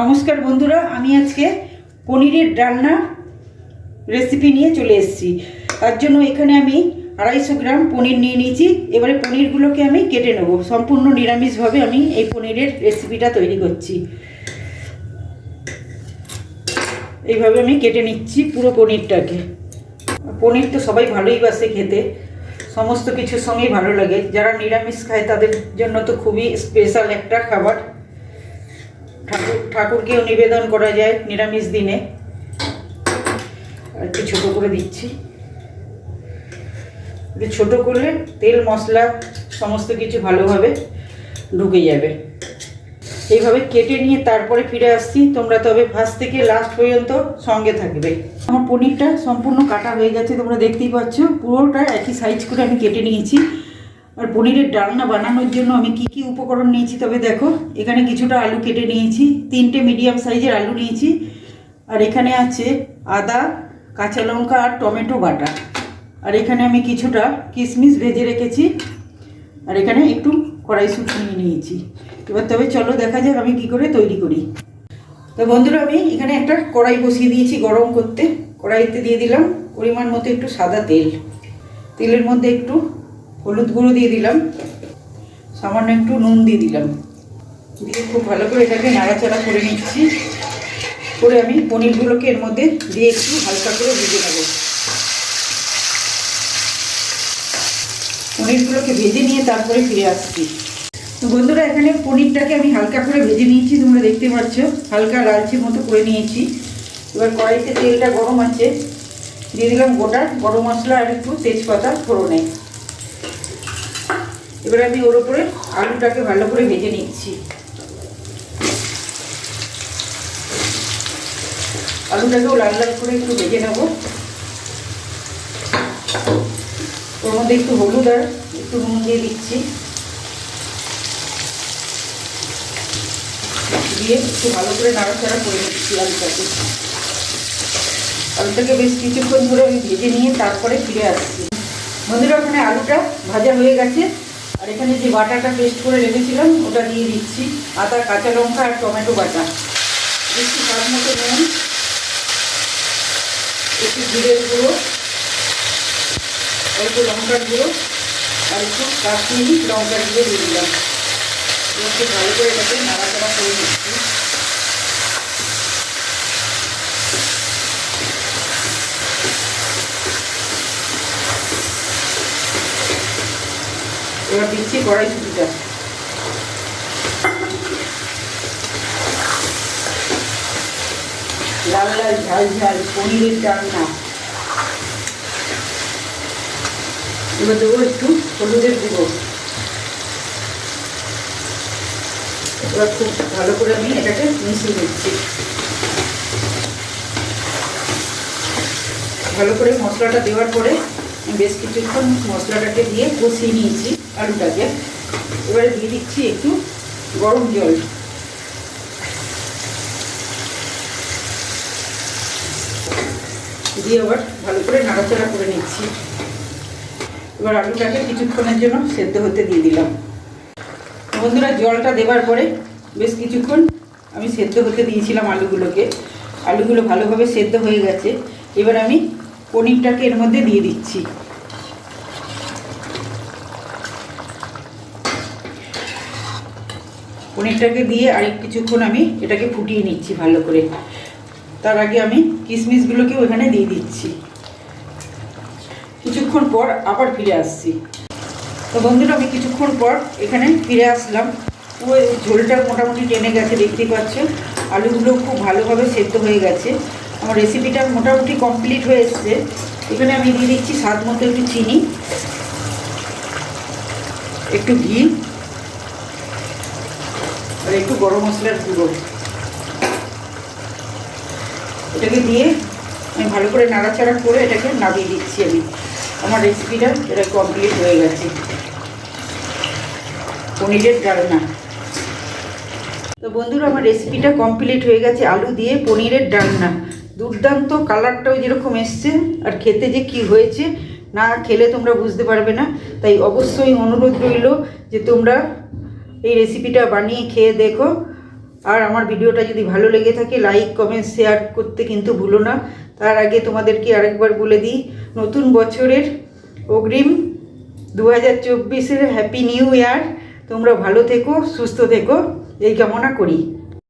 নমস্কার বন্ধুরা, আমি আজকে পনিরের ডালনা রেসিপি নিয়ে চলে এসেছি। তার জন্য এখানে আমি আড়াইশো গ্রাম পনির নিয়ে নিয়েছি। এবারে পনিরগুলোকে আমি কেটে নেব। সম্পূর্ণ নিরামিষভাবে আমি এই পনিরের রেসিপিটা তৈরি করছি। এইভাবে আমি কেটে নিচ্ছি পুরো পনিরটাকে। পনির তো সবাই ভালোই বাসে খেতে। সমস্ত কিছুর সঙ্গেই ভালো লাগে। যারা নিরামিষ খায়, তাদের জন্য তো খুবই স্পেশাল একটা খাবার। ঠাকুরকেও নিবেদন করা যায় নিরামিষ দিনে। একটু ছোটো করে দিচ্ছি। একটু ছোটো করলে তেল, মশলা, সমস্ত কিছু ভালোভাবে ঢুকে যাবে। এইভাবে কেটে নিয়ে তারপরে ফিরে আসছি। তোমরা তবে ফার্স্ট থেকে লাস্ট পর্যন্ত সঙ্গে থাকবে। আমার পনিরটা সম্পূর্ণ কাটা হয়ে গেছে, তোমরা দেখতেই পাচ্ছ। পুরোটা একই সাইজ করে আমি কেটে নিয়েছি। আর পনিরের ডালনা বানানোর জন্য আমি কি কি উপকরণ নিয়েছি তবে দেখো, এখানে কিছুটা আলু কেটে নিয়েছি, তিনটে মিডিয়াম সাইজের আলু নিয়েছি, আর এখানে আছে আদা, কাঁচা লঙ্কা আর টমেটো বাটা। আর এখানে আমি কিছুটা কিশমিশ ভেজে রেখেছি, আর এখানে একটু কড়াইশুট নিয়ে নিয়েছি। এবার তবে চলো দেখা যাক আমি কি করে তৈরি করি। তো বন্ধুরা, আমি এখানে একটা কড়াই বসিয়ে দিয়েছি গরম করতে। কড়াইতে দিয়ে দিলাম পরিমাণ মতো একটু সাদা তেল। তেলের মধ্যে একটু হলুদ গুঁড়ো দিয়ে দিলাম। সামান্য একটু নুন দিয়ে দিলাম। দিয়ে খুব ভালো করে এটাকে নাড়াচাড়া করে নিচ্ছি। করে আমি পনিরগুলোকে এর মধ্যে দিয়ে একটু হালকা করে ভেজে নেব। পনিরগুলোকে ভেজে নিয়ে তারপরে ফিরে আসছি। তো বন্ধুরা, এখানে পনিরটাকে আমি হালকা করে ভেজে নিয়েছি, তোমরা দেখতে পাচ্ছ। হালকা লালচে মতো করে নিয়েছি। এবার কড়াইতে তেলটা গরম আছে। দিয়ে দিলাম গোটা, গরম মশলা আর একটু তেজপাতা ফোড়নে। এবার আমি ওর উপরে আলুটাকে ভালো করে ভেজে নিচ্ছি। আলুটাকেও লাল লাল করে একটু ভেজে নেব। ওর মধ্যে একটু হলুদ আর একটু নুন দিয়ে দিচ্ছি। দিয়ে একটু ভালো করে নাড়াচাড়া করে নিচ্ছি আলুটাকে। আলুটাকে বেশ কিছুক্ষণ ধরে আমি ভেজে নিয়ে তারপরে ফিরে আসছি। বন্ধুরা, ওখানে আলুটা ভাজা হয়ে গেছে। আর এখানে যে বাটাটা পেস্ট করে রেখেছিলাম, ওটা দিয়ে দিচ্ছি। আদা, কাঁচা লঙ্কা আর টমেটো বাটা। একটু তার মতো নুন, একটু জিরের গুঁড়ো, অল্প লঙ্কার গুঁড়ো, আর একটু কাশ্মীরি লঙ্কার গুঁড়ো দিয়ে দিলাম। একটু ভালো করে এটাকে নাড়াচাড়া করে নিচ্ছি। এবার দিচ্ছি কড়াইশুটিটা। লাল লাল ঝাল ঝাল পনিরের ডালনা এবার দেবো একটু হলুদের গুঁড়ো। এবার খুব ভালো করে আমি এটাকে মিশিয়ে দিচ্ছি ভালো করে মশলাটা দেওয়ার পরে বেশ কিছুক্ষণ মশলাটাকে দিয়ে কষিয়ে নিয়েছি। আলুটাকে এবারে দিয়ে দিচ্ছি একটু গরম জল। দিয়ে আবার ভালো করে নাড়াচাড়া করে নিচ্ছি। এবার আলুটাকে কিছুক্ষণের জন্য সেদ্ধ হতে দিয়ে দিলাম। বন্ধুরা, জলটা দেওয়ার পরে বেশ কিছুক্ষণ আমি সেদ্ধ হতে দিয়েছিলাম আলুগুলোকে। আলুগুলো ভালোভাবে সেদ্ধ হয়ে গেছে। এবার আমি পনিরটাকে এর মধ্যে দিয়ে দিচ্ছি। পনিরটাকে দিয়ে আরেক কিছুক্ষণ আমি এটাকে ফুটিয়ে নিচ্ছি ভালো করে। তার আগে আমি কিশমিশগুলোকে ওখানে দিয়ে দিচ্ছি। কিছুক্ষণ পর আবার ফিরে আসছি। তো বন্ধুরা, আমি কিছুক্ষণ পর এখানে ফিরে আসলাম। পুরো ঝোলটা মোটামুটি টেনে গেছে, দেখতে পাচ্ছ। আলুগুলো খুব ভালোভাবে সেদ্ধ হয়ে গেছে। আমার রেসিপিটা মোটামুটি কমপ্লিট হয়ে এসছে। এখানে আমি দিয়ে দিচ্ছি স্বাদ মতো একটু চিনি, একটু ঘি আর একটু গরম মশলার গুঁড়ো। এটাকে দিয়ে আমি ভালো করে নাড়াচাড়া করে এটাকে নামিয়ে দিচ্ছি আমি। আমার রেসিপিটা এটা কমপ্লিট হয়ে গেছে। পনিরের ডালনা। তো বন্ধুরা, আমার রেসিপিটা কমপ্লিট হয়ে গেছে আলু দিয়ে পনিরের ডালনা। দুর্দান্ত কালারটাও যেরকম এসছে, আর খেতে যে কি হয়েছে, না খেলে তোমরা বুঝতে পারবে না। তাই অবশ্যই অনুরোধ রইল যে তোমরা এই রেসিপিটা বানিয়ে খেয়ে দেখো। আর আমার ভিডিওটা যদি ভালো লেগে থাকে লাইক কমেন্ট শেয়ার করতে কিন্তু ভুলো না। তার আগে তোমাদেরকে আরেকবার বলে দিই, নতুন বছরের অগ্রিম দু হাজার চব্বিশের হ্যাপি নিউ ইয়ার তোমরা ভালো থেকো, সুস্থ থেকো। এই কামনা করি।